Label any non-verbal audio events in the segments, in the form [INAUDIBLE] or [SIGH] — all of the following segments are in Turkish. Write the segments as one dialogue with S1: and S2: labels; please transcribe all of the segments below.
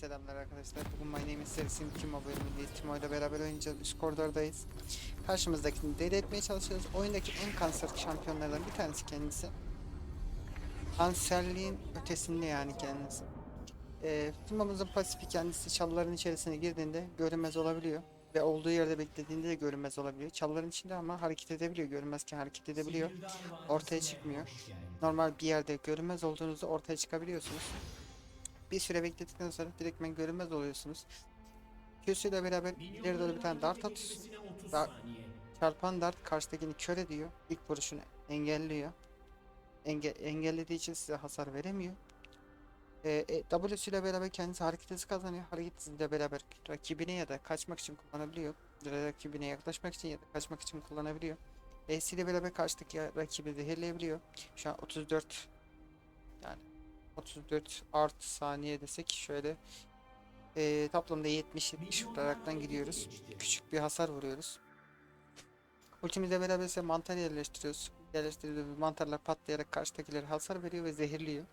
S1: Selamlar arkadaşlar. Bugün My Name is serisinin Timo bölümündeyiz. Timo ile beraber oynayacağız. Üst koridordayız. Karşımızdakini deli etmeye çalışıyoruz. Oyundaki en kanser şampiyonlardan bir tanesi kendisi. Kanserliğin ötesinde yani kendisi. Ee, Timo'muzun pasifi kendisi çalıların içerisine girdiğinde görünmez olabiliyor. Ve olduğu yerde beklediğinde de görünmez olabiliyor. Çalıların içinde ama hareket edebiliyor. Görünmezken hareket edebiliyor. Ortaya çıkmıyor. Normal bir yerde görünmez olduğunuzda ortaya çıkabiliyorsunuz. Bir süre bekledikten sonra direktmen görünmez oluyorsunuz. Q'su ile beraber ileri doğru bir tane dart atıyorsun. Dar- çarpan dart karşıdakini kör ediyor. İlk vuruşunu engelliyor. Enge engellediği için size hasar veremiyor. Ee, e, W'su ile beraber kendisi hareket hızı kazanıyor. Hareket hızıyla beraber rakibine ya da kaçmak için kullanabiliyor. Rakibine yaklaşmak için ya da kaçmak için kullanabiliyor. E'si ile beraber karşıdaki rakibi zehirleyebiliyor. Şu an 34 yani 34 artı saniye desek şöyle eee toplamda 70 70 vuraraktan gidiyoruz. Küçük bir hasar vuruyoruz. Ultimizle beraber ise mantar yerleştiriyoruz. Yerleştirdiğimiz mantarlar patlayarak karşıdakileri hasar veriyor ve zehirliyor.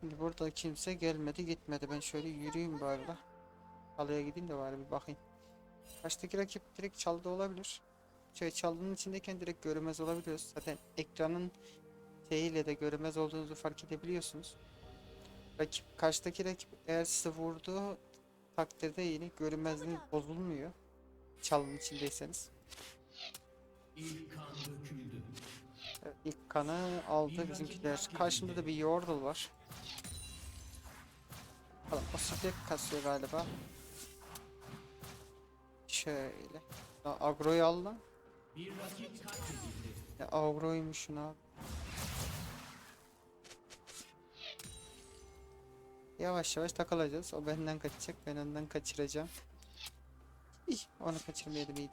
S1: Şimdi burada kimse gelmedi gitmedi. Ben şöyle yürüyeyim bu arada. Alaya gideyim de bari bir bakayım. Karşıdaki rakip direkt çaldı olabilir. Şey çaldığının içindeyken direkt görünmez olabiliyoruz. Zaten ekranın şeyiyle de görünmez olduğunuzu fark edebiliyorsunuz. Rakip, karşıdaki rakip eğer size vurduğu takdirde yine görünmezliğiniz bozulmuyor. Çalının içindeyseniz. Evet, ilk kanı aldı bizimkiler. Karşımda da bir Yordle var. Bakalım o sıfır kasıyor galiba. Şöyle. Ya, agroyu al lan. Ya agroymuşsun abi. Yavaş yavaş takılacağız. O benden kaçacak. Ben ondan kaçıracağım. İh, onu kaçırmayalım iyiydi.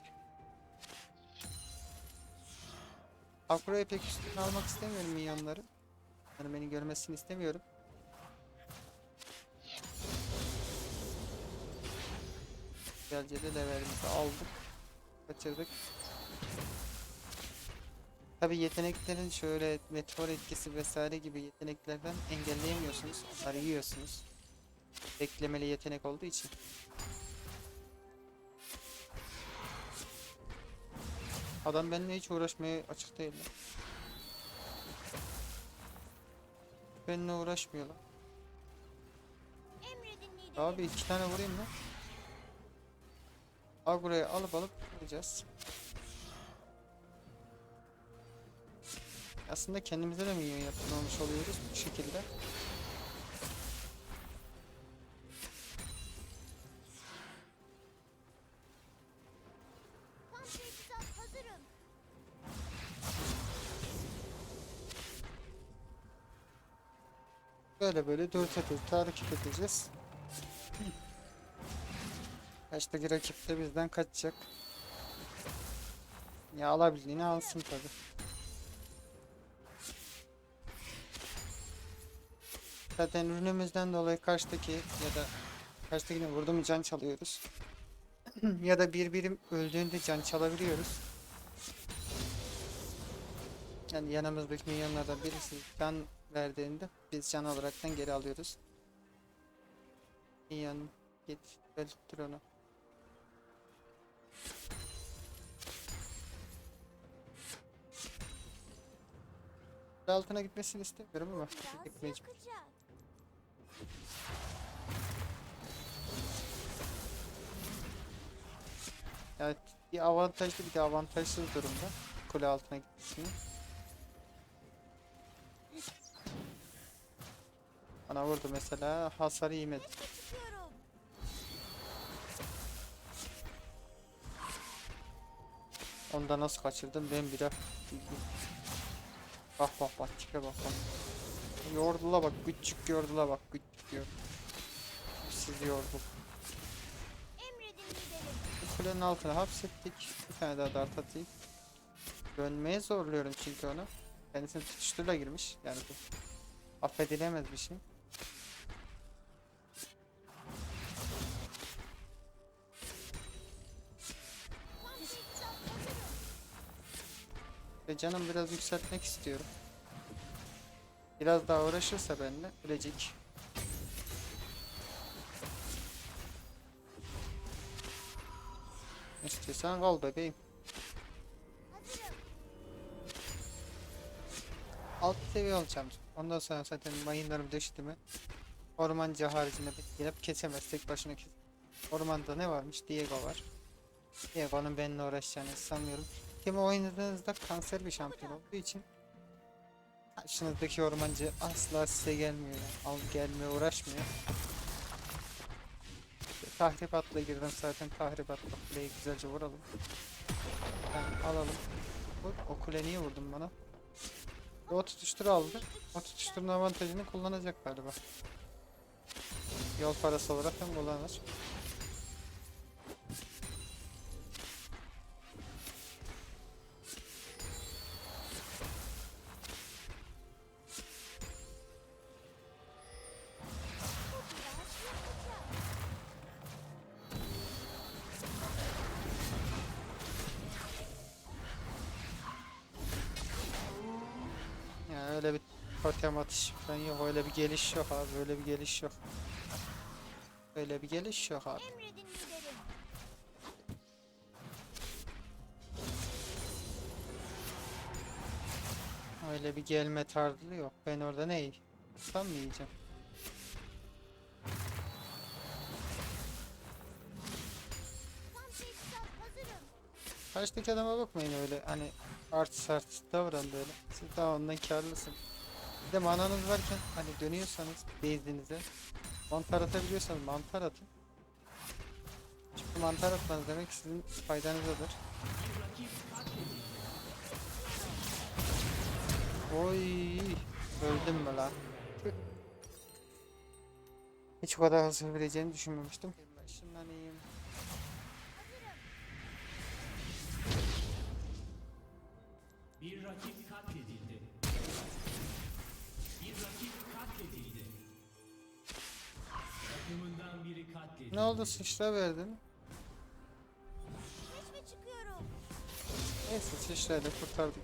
S1: Agro'ya pek üstüne almak istemiyorum minyonları. Yani beni görmesini istemiyorum. Güzelce de levelimizi aldık. Kaçırdık. Tabi yeteneklerin şöyle meteor etkisi vesaire gibi yeteneklerden engelleyemiyorsunuz. Onları yiyorsunuz. Beklemeli yetenek olduğu için. Adam benimle hiç uğraşmaya açık değil. lan. Benimle.
S2: Emredin liderim.
S1: Abi iki tane vurayım mı? Agro'ya alıp alıp vuracağız. Aslında kendimize de minyon yaptırmamış oluyoruz bu şekilde. Böyle böyle dörte dörte hareket edeceğiz. Karşıdaki rakip de bizden kaçacak. Ya alabildiğini alsın tabi. Zaten ürünümüzden dolayı karşıdaki ya da karşıdakine vurduğumuz can çalıyoruz. [CLEARS THROAT] ya da bir birim öldüğünde can çalabiliyoruz. Yani yanımızdaki milyonlardan birisi can verdiğinde biz can olaraktan geri alıyoruz. Minyon git öldür onu. altına gitmesini istemiyorum ama
S2: Biraz
S1: Evet bir avantajlı bir de avantajsız durumda kule altına gitmesini. Bana vurdu mesela hasar yemedi. Onda nasıl kaçırdım ben bile. Bak bak bak tipe bak bak. Yordula bak küçük yordula bak küçük yordula. Siz yordul. Kulenin altına hapsettik. Bir tane daha dart atayım. Dönmeye zorluyorum çünkü onu. Kendisini tutuşturla girmiş. Yani bu affedilemez bir şey. Ve canım biraz yükseltmek istiyorum. Biraz daha uğraşırsa benimle ölecek. İstiyorsan kal bebeğim. Alt seviye olacağım. Ondan sonra zaten mayınlarım düştü mü ormancı haricinde bir gelip kesemez. Tek başına kes. Ormanda ne varmış? Diego var. Diego'nun benimle uğraşacağını sanmıyorum. Kimi oynadığınızda kanser bir şampiyon olduğu için karşınızdaki ormancı asla size gelmiyor. Al gelmeye uğraşmıyor. Tahribatla girdim zaten tahribatla kuleyi güzelce vuralım. Yani alalım. Vur, o kule niye vurdun bana? O tutuşturu aldı. O tutuşturun avantajını kullanacak galiba. Yol parası olarak hem kullanır. Öyle bir totem atış falan yok. Öyle bir geliş yok abi. Öyle bir geliş yok. Öyle bir geliş yok abi. Öyle bir gelme tarzı yok. Ben orada ne yiyeyim? Tam mı yiyeceğim?
S2: Tam teçhizat hazırım.
S1: Karşıdaki adama bakmayın öyle hani artist artist davran böyle. Siz daha ondan karlısın. Bir de mananız varken hani dönüyorsanız base'inize mantar atabiliyorsanız mantar atın. Çünkü mantar atmanız demek sizin faydanızadır. Oy öldüm mü lan? Hiç o kadar hızlı vereceğini düşünmemiştim. Işınlanayım.
S3: Bir rakip katledildi. Bir rakip katledildi. Takımından biri katledildi.
S1: Ne oldu sıçra verdin?
S2: Keşfe çıkıyorum.
S1: Neyse sıçrayla kurtardık.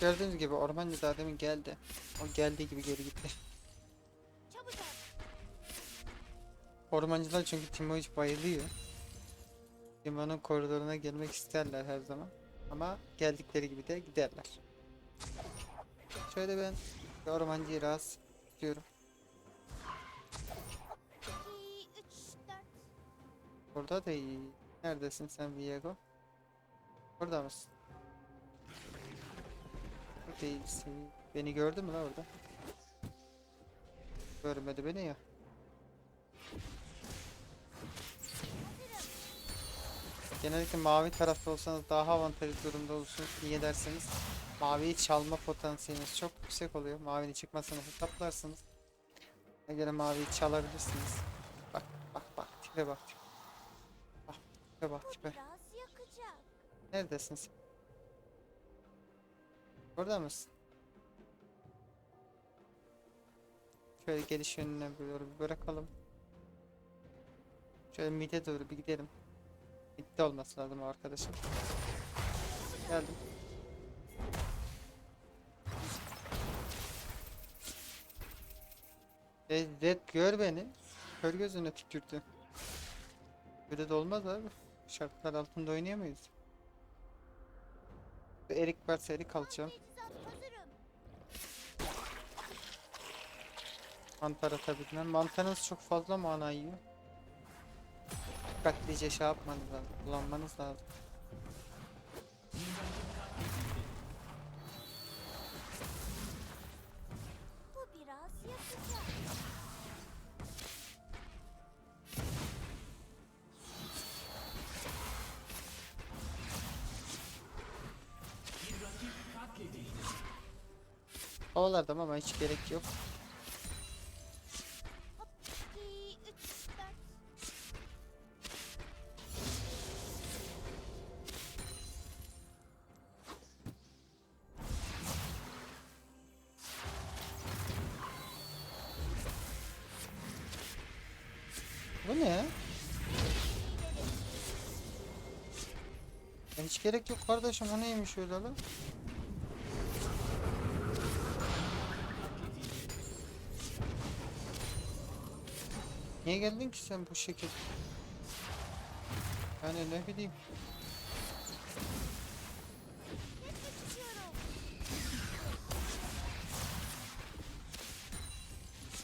S1: Gördüğünüz gibi ormancı daha demin geldi. O geldiği gibi geri gitti. Ormancılar çünkü Timo hiç bayılıyor. Timo'nun koridoruna gelmek isterler her zaman. Ama geldikleri gibi de giderler. Şöyle ben ormancıyı rahatsız tutuyorum.
S2: 2, 3, 4.
S1: Burada da iyi. Neredesin sen Viego? Burada mısın? Değilsin. Beni gördü mü lan orada? Görmedi beni ya. Genellikle mavi tarafta olsanız daha avantajlı durumda olursunuz. Niye derseniz maviyi çalma potansiyeliniz çok yüksek oluyor. Mavinin çıkmasını hesaplarsınız. Ona göre maviyi çalabilirsiniz. Bak bak bak tipe bak tipe. Bak tipe bak tipe. Neredesin sen? Burada mısın? Şöyle geliş yönüne doğru bir bırakalım. Şöyle mid'e doğru bir gidelim. Mid'de olması lazım arkadaşım. Geldim. Red, gör beni. Kör gözüne tükürdü. Böyle de olmaz abi. Şartlar altında oynayamayız. Erik varsa Erik alacağım. Mantar atabilmem. Mantarınız çok fazla mana yiyor. Dikkatlice şey yapmanız lazım. Kullanmanız lazım.
S2: Bu biraz yakacak.
S1: Havalardım ama hiç gerek yok. Kardeşim o neymiş öyle lan? Niye geldin ki sen bu şekil? Yani ne bileyim.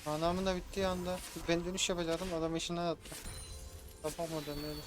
S1: Anamın da bittiği anda ben dönüş yapacaktım adam işinden attı. Yapamadım öyle.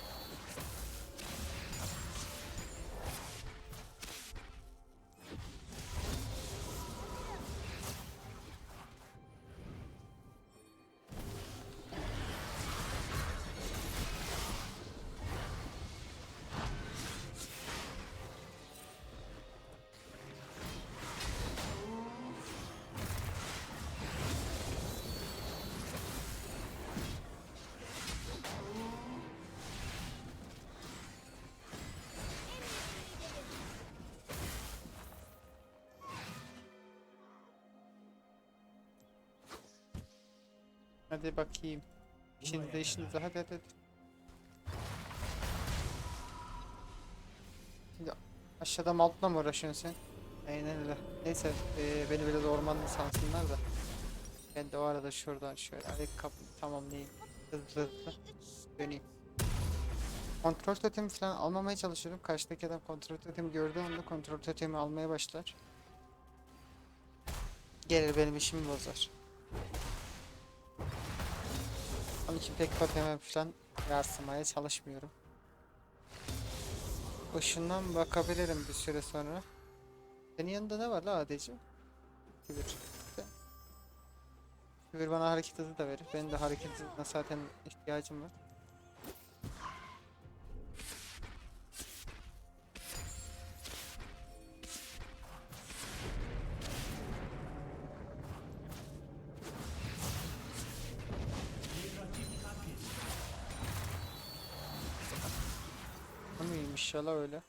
S1: Hadi bakayım. İşinize işinize hadi hadi. Şimdi aşağıda altına mı uğraşıyorsun sen? Aynen öyle. Neyse eee, beni biraz ormanda sansınlar da. Ben de o arada şuradan şöyle ayakkabımı tamamlayayım. Hızlı hızlı döneyim. Kontrol totemi falan almamaya çalışıyorum. Karşıdaki adam kontrol totemi gördüğü anda kontrol totemi almaya başlar. Gelir benim işimi bozar. Onun için pek toteme falan yarsımaya çalışmıyorum. Işından bakabilirim bir süre sonra. Senin yanında ne var la ADC? Kibir. Kibir bana hareket hızı da verir. Benim de hareket hızına zaten ihtiyacım var. La öyle?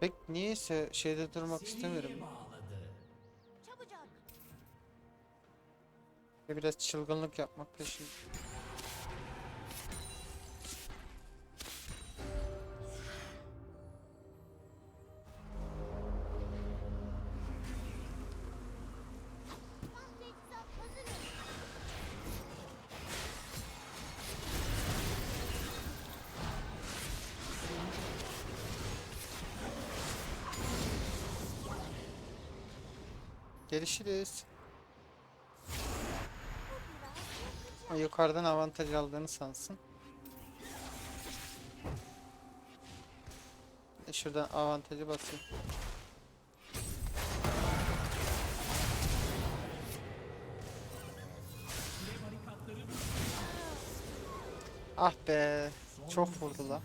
S1: Pek niyeyse şeyde durmak istemiyorum.
S2: Çabucak.
S1: Ve biraz çılgınlık yapmak peşinde.
S2: Yakacak.
S1: O yukarıdan avantaj aldığını sansın. E Şuradan avantajı basayım. Ah be, çok vurdu la.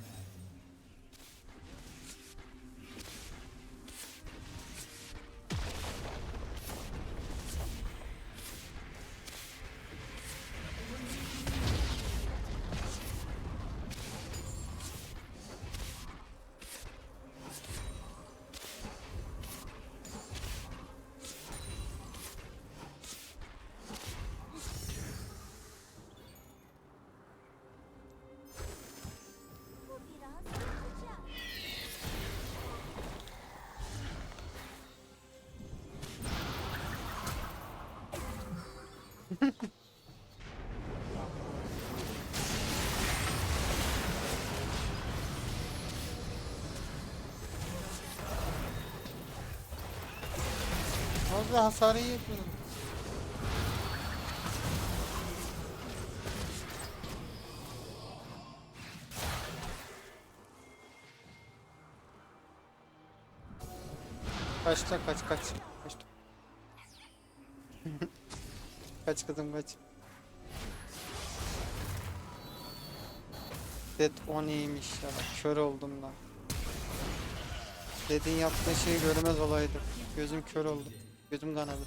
S1: Fazla hasarı iyi yapıyorum. Kaç kaç. Kaç. Kaç kızım kaç. Dead o neymiş ya kör oldum lan. Dedin yaptığın şeyi görmez olaydı. Gözüm kör oldu. Gözüm kanadı.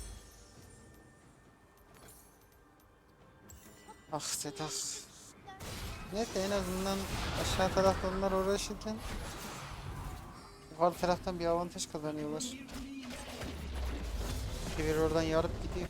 S1: Ah Sedat. Neyse en azından aşağı tarafta onlar uğraşırken yukarı taraftan bir avantaj kazanıyorlar. Bir oradan yarıp gidiyor.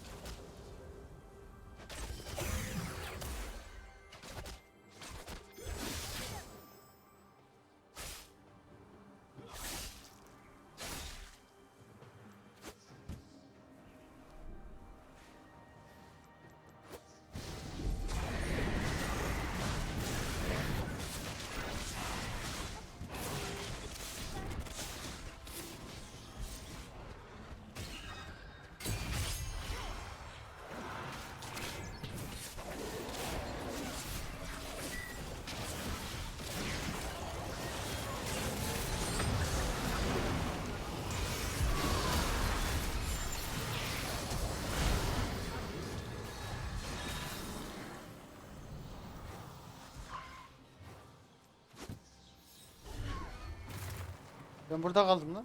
S1: Ben burada kaldım lan.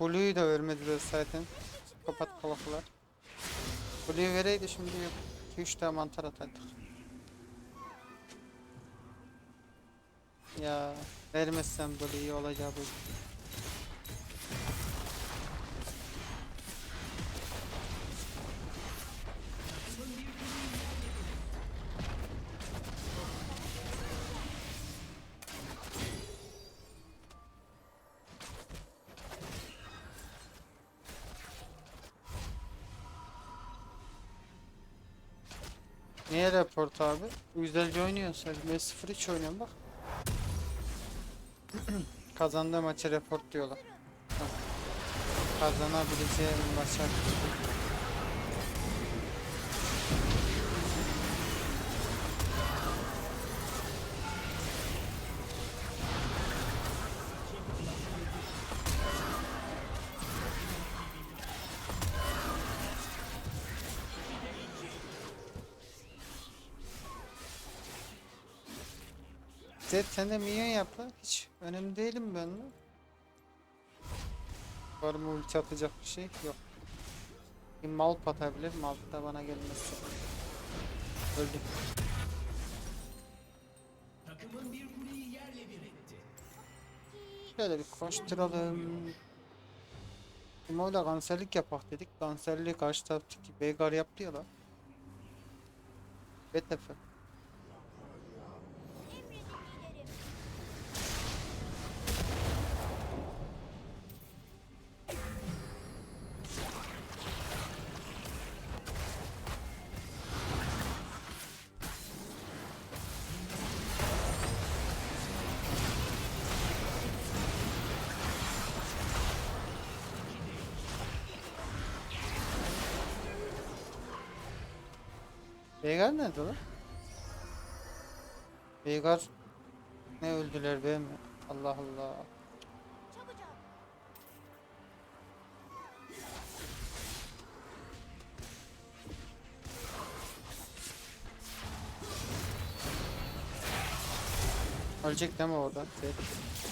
S1: Blue'yu da vermediler zaten. Kapat kalaklar. Blue'yu vereydi şimdi yok. 2-3 tane mantar atardık. Ya vermezsem Blue'yu olacağı bu. Report abi? Güzelce oynuyorsun sen. Ben 0-3 oynuyorum bak. [CLEARS THROAT] Kazandığı maçı report diyorlar. Bak. Kazanabileceğim maça. Sen de minyon yap lan. Hiç önemli değilim ben lan. Var mı ulti atacak bir şey? Yok. Bir malp atabilir. Malp da bana gelmezse. Öldü.
S3: Takımın bir kuleyi yerle bir etti.
S1: Şöyle bir koşturalım. Timo'yla kanserlik yapak dedik. Kanserliği karşı taraftaki Veigar yaptı ya lan. Betnefe. Veigar lan? Veigar ne öldüler be mi? Allah Allah. Ölecek mi orada? Zed.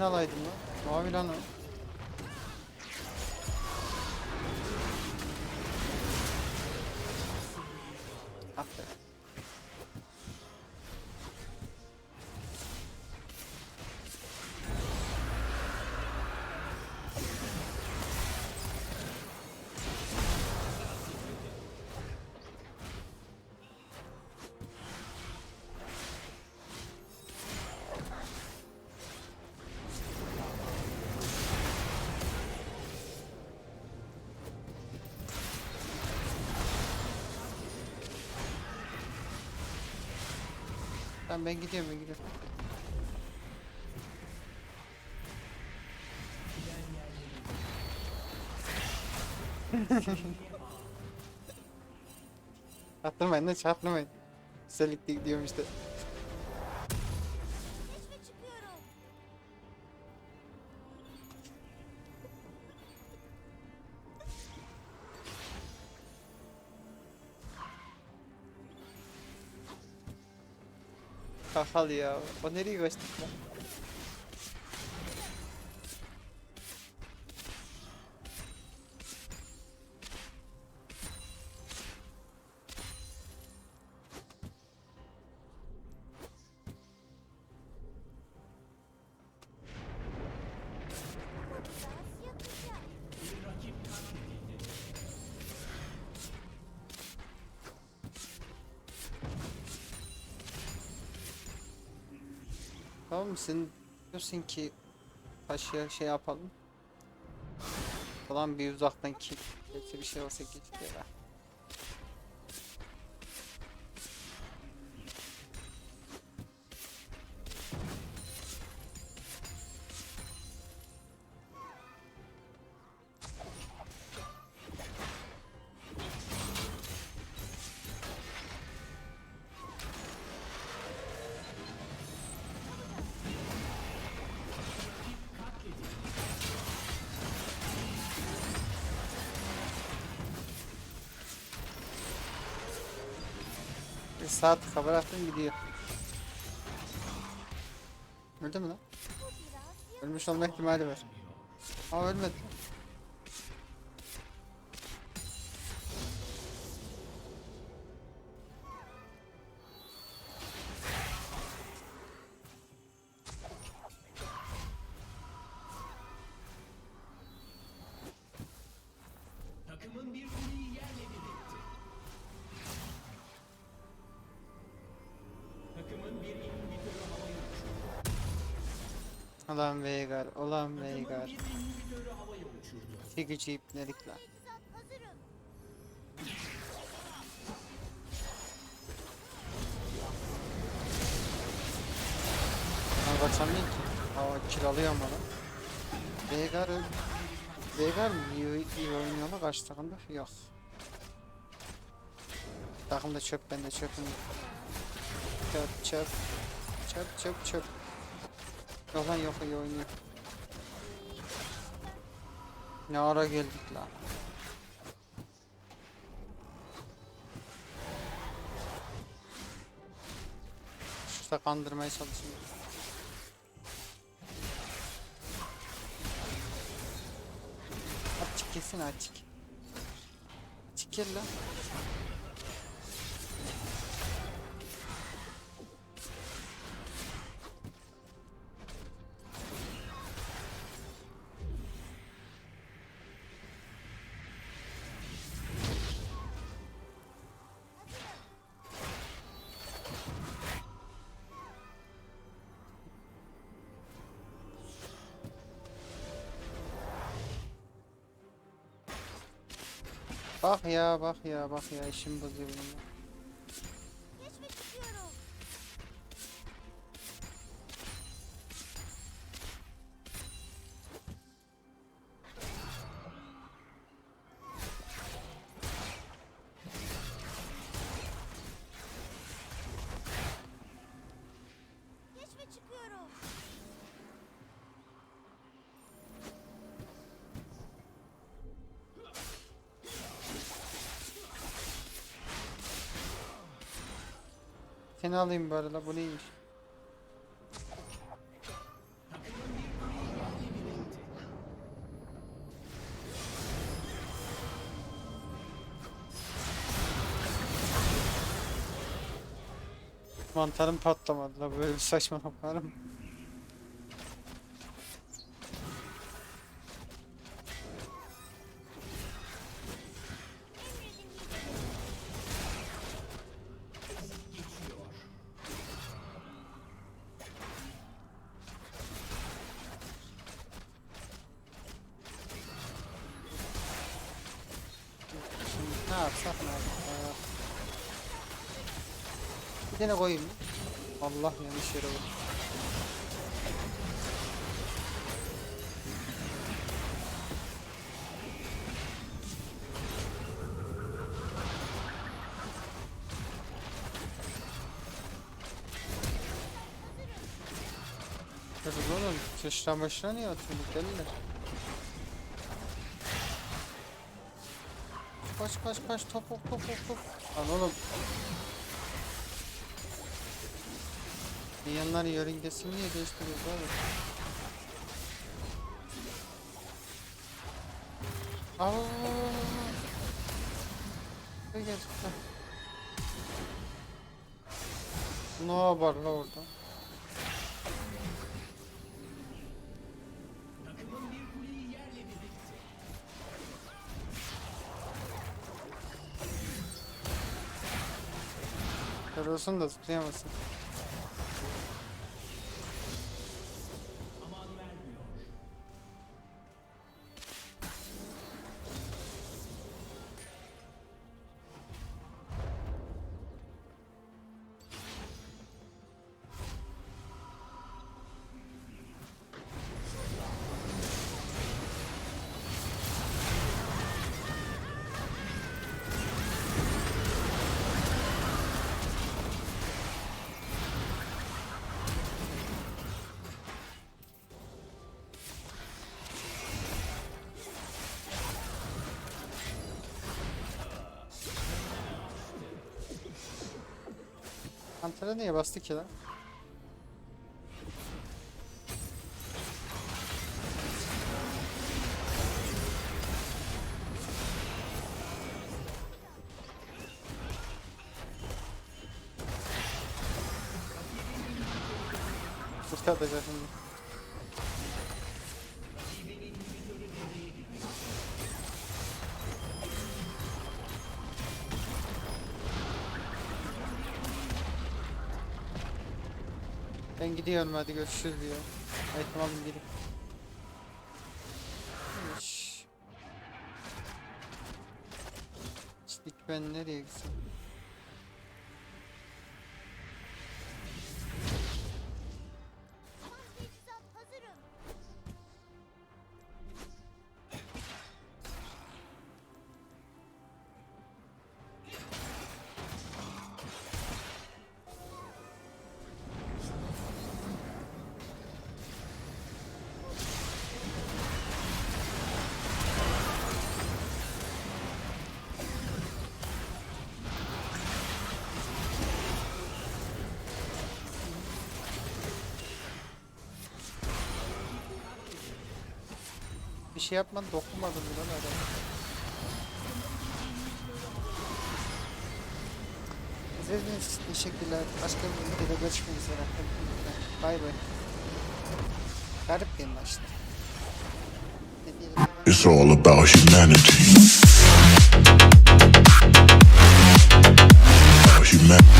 S1: Alaydım lan. Mavi lan o. Tamam ben gidiyorum ben gidiyorum. Çaktırmayın lan çaktırmayın. Güzellikle gidiyorum işte. Kakal ya. O nereye kaçtık lan? Tamam mı? Sen diyorsun ki taşıya şey yapalım. Falan bir uzaktan. Belki bir şey olsa keşke ya. Sağ tıka bıraktım gidiyor. Öldü mü lan? Ölmüş olma ihtimali var. Aa ölmedi. Ulan Veigar,
S3: Takımın
S1: Veigar.
S3: bir.
S1: Çekici ipnelik lan. Ben kaçamıyorum ki. Aa kiralıyor ama lan. Veigar öl... Veigar mı? İyi, iyi oynuyor mu? Karşı takımda? Yok. Takımda çöp, bende çöpüm. Çöp, çöp. Çöp, çöp, çöp. Yok lan yok iyi oynuyor. Ne ara geldik lan. Şurada kandırmaya çalışıyorum. Açık kesin açık. Açık gel lan. Bak ya bak ya bak ya işim bozuyor benim. Seni alayım bari la bu neymiş? Mantarım patlamadı la böyle bir saçmalık var? Koyayım? Allah yanlış yere vurdu. Kız oğlum, sıçra başına niye atıyorsunuz deliler? Kaç kaç top top top top top. Lan oğlum. Yanlar yörüngesini niye değiştiriyoruz abi? Gel. heh. Ne var la orada? Kırılsın da zıplayamazsın. Pantera niye bastı ki lan? Ulti atacak şimdi. Ben gidiyorum hadi görüşürüz diyor. Evet tamam. İş. İşte ben nereye gitsem? Bir şey yapmadı dokunmadım bile adam. İzlediğiniz teşekkürler. Başka bir videoda görüşmek üzere. Bay bay. Garip bir maçtı.
S4: It's all about humanity. Human.